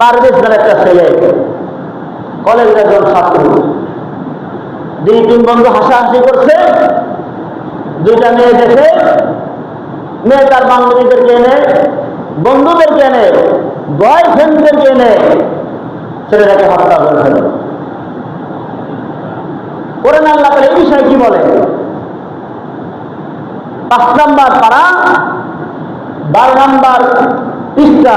পারভেজ নামে একটা ছেলে। কলেজের একজন ছাত্র। দুই তিন বন্ধু হাসাহাসি করছে। দুইটা মেয়ে দেখে, মেয়ে তার বান্ধবীদেরকে এনে, বন্ধুদেরকে এনে বয়ফ্রেন্ডদেরকে এনে ছেলেটাকে হত্যা করে ফেল আল্লাহ এই বিষয়ে কি বলে? পাঁচ নাম্বার পাড়া, বারো নাম্বার পৃষ্ঠা।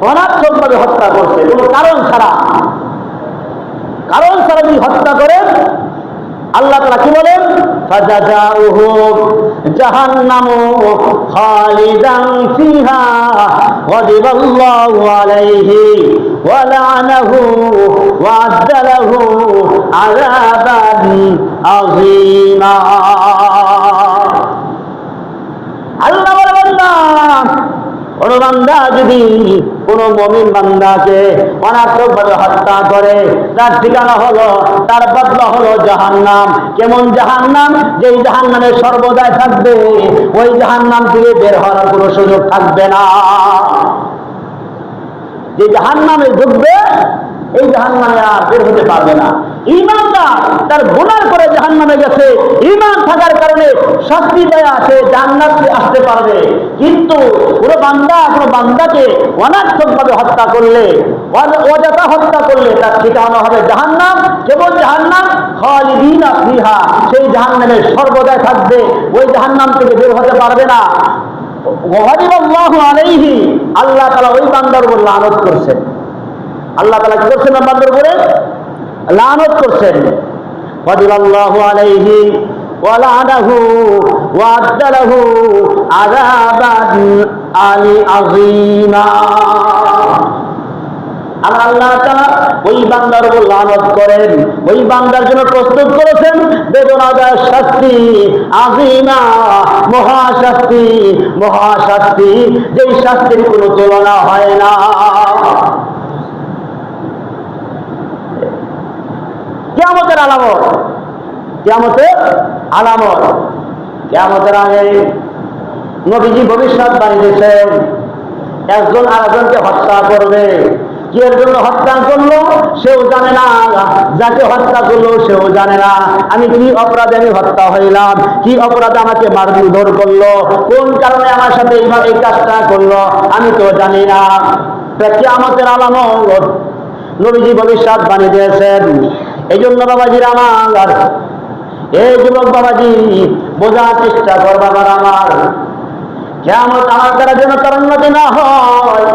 ভাবে হত্যা করছে। কোনো কারণ ছাড়া। কারণ ছাড়া যদি হত্যা করেন আল্লাহ তালা কি বলেন? আল্লাহ বলে, বান্দা, কোন বান্দা যদি কোন মমিন বান্দাকে অনার্থক ভাবে হত্যা করে, তার ঠিকানা হলো, তার বদলা হলো জাহান্নাম। কেমন জাহান্নাম? যেই জাহান্নামে সর্বদাই থাকবে, ওই জাহান্নাম থেকে বের হওয়ার কোনো সুযোগ থাকবে না। যে জাহান্নামে ঢুকবে, এই জাহান্নামে আর বের হতে পারবে না। ইমানদার তার গুনার করে জাহান্নামে গেছে। ইমান থাকার কারণে শাস্তি দেয়া সে জান্নাতে আসতে পারবে। কিন্তু কোনো বান্দা, কোনো বান্দাকে অনার্থক ভাবে হত্যা করলে অযথা হত্যা করলে তার ঠিকানা হবে জাহান্নাম। কেবল জাহান্নাম? খালিদিন ফিহা। সেই জাহান্নামে সর্বদাই থাকবে। ওই জাহান্নাম থেকে বের হতে পারবে না। আল্লাহ তালা ওই বান্দার উপর লানত করছেন। আল্লাহ তালা কি করছেন বান্দার উপরে? লানত করছেন। আলাইহি। লানাহু ওয়া আদ্দা লাহু আযাবান আর আল্লাহ ওই বান্দার উপর লানত করেন, ওই বান্দার জন্য প্রস্তুত করেছেন, বেদনাদায়ক শাস্তি আজিমা মহাশাস্তি মহাশাস্তি, যেই শাস্তির কোনো তুলনা হয় না। কেমতের আলামত। কেমতের আলামত। কেমতের আগে নবীজি ভবিষ্যৎ বাণী দিয়েছেন একজন আরেকজনকে হত্যা করবে। কি জন্য হত্যা করল সেও জানে না। যাকে হত্যা করল সেও জানে না। আমি কি অপরাধে আমি হত্যা হইলাম? কি অপরাধে আমাকে মারধর করল? কোন কারণে আমার সাথে এইভাবে এই কাজটা করল? আমি তো জানি না। আমাদের আলামত। নবীজি ভবিষ্যৎ বানিয়ে দিয়েছেন। এই জন্য বাবাজির আমার বোঝার চেষ্টা করবা আমার কেমন আমার দ্বারা যেন তার উন্নতি না হয়।